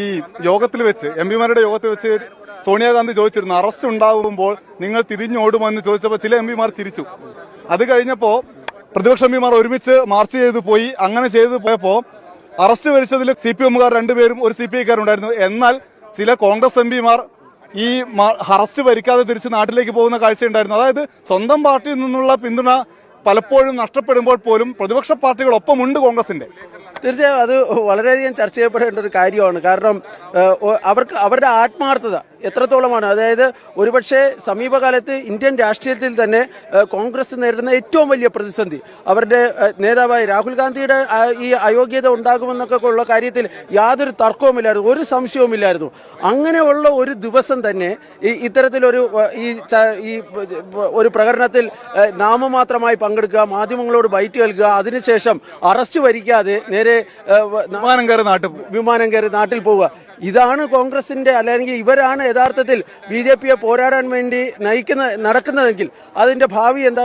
ഈ യോഗത്തിൽ വെച്ച് എം പിമാരുടെ യോഗത്തിൽ വെച്ച് സോണിയാഗാന്ധി ചോദിച്ചിരുന്നു അറസ്റ്റ് ഉണ്ടാകുമ്പോൾ നിങ്ങൾ തിരിഞ്ഞോടുമെന്ന് ചോദിച്ചപ്പോൾ ചില എം പിമാർ ചിരിച്ചു. അത് കഴിഞ്ഞപ്പോൾ പ്രതിപക്ഷ എം പിമാർ ഒരുമിച്ച് മാർച്ച് ചെയ്ത് പോയി അങ്ങനെ ചെയ്ത് പോയപ്പോൾ അറസ്റ്റ് വരിച്ചതിൽ സി പി എമ്മുകാർ രണ്ടുപേരും ഒരു സി പി ഐക്കാരുണ്ടായിരുന്നു. എന്നാൽ ചില കോൺഗ്രസ് എം പിമാർ ഈ അറസ്റ്റ് വരിക്കാതെ തിരിച്ച് നാട്ടിലേക്ക് പോകുന്ന കാഴ്ചയുണ്ടായിരുന്നു. അതായത് സ്വന്തം പാർട്ടിയിൽ നിന്നുള്ള പിന്തുണ പലപ്പോഴും നഷ്ടപ്പെടുമ്പോൾ പോലും പ്രതിപക്ഷ പാർട്ടികളൊപ്പമുണ്ട് കോൺഗ്രസിന്റെ. തീർച്ചയായും അത് വളരെയധികം ചർച്ച ചെയ്യപ്പെടേണ്ട ഒരു കാര്യമാണ്. കാരണം അവർക്ക് അവരുടെ ആത്മാർത്ഥത എത്രത്തോളമാണ്? അതായത് ഒരുപക്ഷെ സമീപകാലത്ത് ഇന്ത്യൻ രാഷ്ട്രീയത്തിൽ തന്നെ കോൺഗ്രസ് നേരിടുന്ന ഏറ്റവും വലിയ പ്രതിസന്ധി അവരുടെ നേതാവായ രാഹുൽ ഗാന്ധിയുടെ ഈ അയോഗ്യത ഉണ്ടാകുമെന്നൊക്കെ ഉള്ള കാര്യത്തിൽ യാതൊരു തർക്കവുമില്ലായിരുന്നു ഒരു സംശയവുമില്ലായിരുന്നു. അങ്ങനെയുള്ള ഒരു ദിവസം തന്നെ ഈ ഇത്തരത്തിലൊരു ഈ ഈ ഒരു പ്രകടനത്തിൽ നാമമാത്രമായി പങ്കെടുക്കുക മാധ്യമങ്ങളോട് ബൈറ്റ് നൽകുക അതിനുശേഷം അറസ്റ്റ് വരിക്കാതെ നേരെ ഏഹ്, വിമാനം കയറി നാട്ടിൽ. വിമാനം കയറി നാട്ടിൽ പോവുക. ഇതാണ് കോൺഗ്രസിന്റെ അല്ലെങ്കിൽ ഇവരാണ് യഥാർത്ഥത്തിൽ ബി ജെ പിയെ പോരാടാൻ വേണ്ടി നയിക്കുന്ന നടക്കുന്നതെങ്കിൽ അതിന്റെ ഭാവി എന്തായി